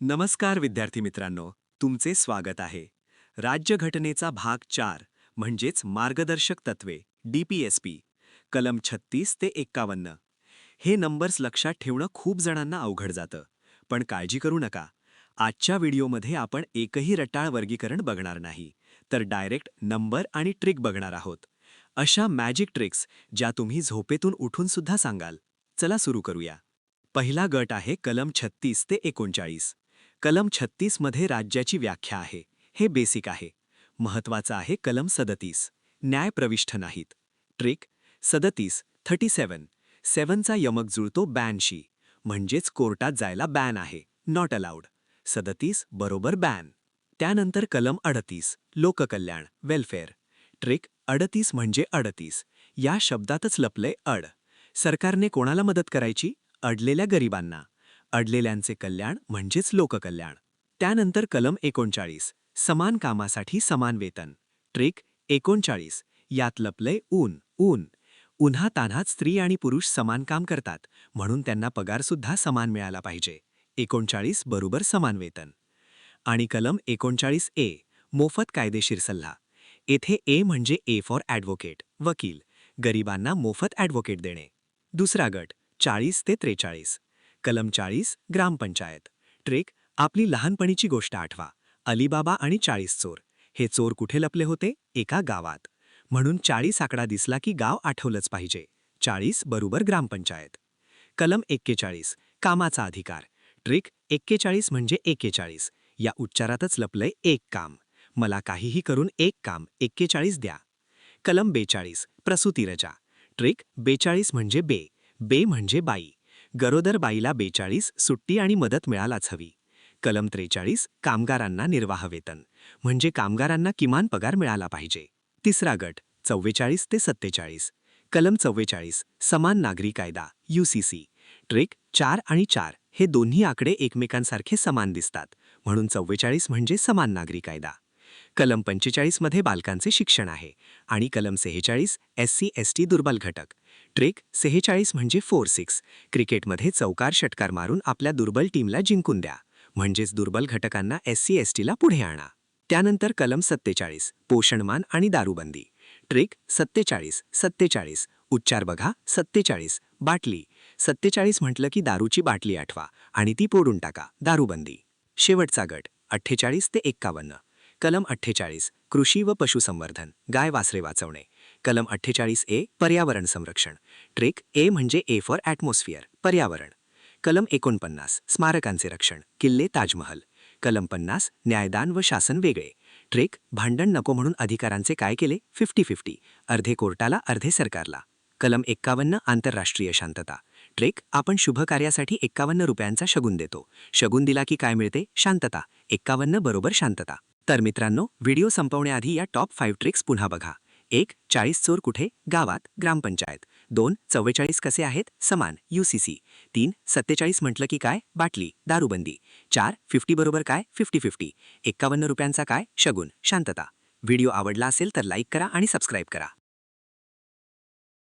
नमस्कार विद्यार्थी मित्रांनो तुमचे स्वागत आहे. राज्यघटनेचा भाग चार म्हणजेच मार्गदर्शक तत्वे डीपीएसपी कलम छत्तीस ते एक्कावन्न. हे नंबर्स लक्षात ठेवणं खूप जणांना अवघड जातं. पण काळजी करू नका. आजच्या व्हिडिओमध्ये आपण एकही रटाळ वर्गीकरण बघणार नाही. तर डायरेक्ट नंबर आणि ट्रिक बघणार आहोत. अशा मॅजिक ट्रिक्स ज्या तुम्ही झोपेतून उठून सुद्धा सांगाल. चला सुरू करूया. पहिला गट आहे कलम छत्तीस ते एकोणचाळीस. कलम छत्तीसमध्ये राज्याची व्याख्या आहे. हे बेसिक आहे. महत्वाचं आहे कलम सदतीस. न्याय प्रविष्ठ नाहीत. ट्रिक सदतीस थर्टी सेवन. सेवनचा यमक जुळतो बॅनशी म्हणजेच कोर्टात जायला बॅन आहे. नॉट अलाउड सदतीस बरोबर बॅन. त्यानंतर कलम अडतीस लोककल्याण वेलफेअर. ट्रिक अडतीस म्हणजे अडतीस. या शब्दातच लपलंय अड. सरकारने कोणाला मदत करायची? अडलेल्या गरिबांना. अडलेल्यांचे कल्याण म्हणजेच लोककल्याण. त्यानंतर कलम एकोणचाळीस समान कामासाठी समान वेतन. ट्रिक एकोणचाळीस यात लपलंय ऊन ऊन. उन्हा तान्हात स्त्री आणि पुरुष समान काम करतात म्हणून त्यांना पगारसुद्धा समान मिळाला पाहिजे. एकोणचाळीस बरोबर समान वेतन. आणि कलम एकोणचाळीस ए मोफत कायदेशीर सल्ला. येथे ए म्हणजे ए फॉर ॲडव्होकेट वकील. गरिबांना मोफत ॲडव्होकेट देणे. दुसरा गट चाळीस ते त्रेचाळीस. कलम चाळीस ग्रामपंचायत ट्रेक आपली लहानपणीची गोष्ट आठवा. अलीबाबा आणि चाळीस चोर. हे चोर कुठे लपले होते? एका गावात. म्हणून चाळीस आकडा दिसला की गाव आठवलंच पाहिजे. चाळीस बरोबर ग्रामपंचायत कलम एक्केचाळीस कामाचा अधिकार. ट्रिक एक्केचाळीस म्हणजे एकेचाळीस या उच्चारातच लपलंय एक काम. मला काहीही करून एक काम एक्केचाळीस द्या. कलम बेचाळीस प्रसूती रजा. ट्रिक बेचाळीस म्हणजे बे. बे म्हणजे बाई. गरोदर बाईला बेचाळीस सुट्टी आणि मदत मिळालाच हवी. कलम त्रेचाळीस कामगारांना निर्वाह वेतन. म्हणजे कामगारांना किमान पगार मिळाला पाहिजे. तिसरा गट चव्वेचाळीस ते सत्तेचाळीस. कलम चव्वेचाळीस समान नागरी कायदा यूसीसी ट्रेक चार आणि चार हे दोन्ही आकडे एकमेकांसारखे समान दिसतात. म्हणून चव्वेचाळीस म्हणजे समान नागरी कायदा. कलम पंचेचाळीसमध्ये बालकांचे शिक्षण आहे आणि कलम सेहेचाळीस एस सी एस टी दुर्बल घटक. ट्रेक सेहेचाळीस म्हणजे फोर सिक्स. क्रिकेटमध्ये चौकार षटकार मारून आपल्या दुर्बल टीमला जिंकून द्या. म्हणजेच दुर्बल घटकांना एस सी एस टीला पुढे आणा. त्यानंतर कलम सत्तेचाळीस पोषणमान आणि दारूबंदी. ट्रेक सत्तेचाळीस सत्तेचाळीस. उच्चार बघा सत्तेचाळीस. बाटली. सत्तेचाळीस म्हटलं की दारूची बाटली आठवा आणि ती पोडून टाका. दारूबंदी. शेवटचा गट अठ्ठेचाळीस ते एक्कावन्न. कलम अठ्ठेचाळीस कृषी व पशुसंवर्धन गाय वासरे वाचवणे. कलम अठ्ठेचाळीस ए पर्यावरण संरक्षण. ट्रिक ए म्हणजे ए फॉर ॲटमॉस्फिअर पर्यावरण. कलम एकोणपन्नास स्मारकांचे रक्षण किल्ले ताजमहल. कलम पन्नास न्यायदान व शासन वेगळे. ट्रेक भांडण नको म्हणून अधिकारांचे काय केले? फिफ्टी फिफ्टी अर्धे कोर्टाला अर्धे सरकारला. कलम एक्कावन्न आंतरराष्ट्रीय शांतता. ट्रेक आपण शुभ कार्यासाठी एक्कावन्न रुपयांचा शगुन देतो. शगुन दिला की काय मिळते? शांतता. एक्कावन्न बरोबर शांतता. तर मित्रांनो व्हिडिओ संपवण्याआधी या टॉप फाईव्ह ट्रिक्स पुन्हा बघा. एक चाळीस चोर कुठे? गावात ग्रामपंचायत. दोन चव्वेचाळीस कसे आहेत? समान यूसीसी तीन सत्तेचाळीस म्हटलं की काय? बाटली दारूबंदी. चार फिफ्टी बरोबर काय? फिफ्टी फिफ्टी एक्कावन्न रुपयांचा काय? शगुन शांतता. व्हिडिओ आवडला असेल तर लाईक करा आणि सबस्क्राईब करा.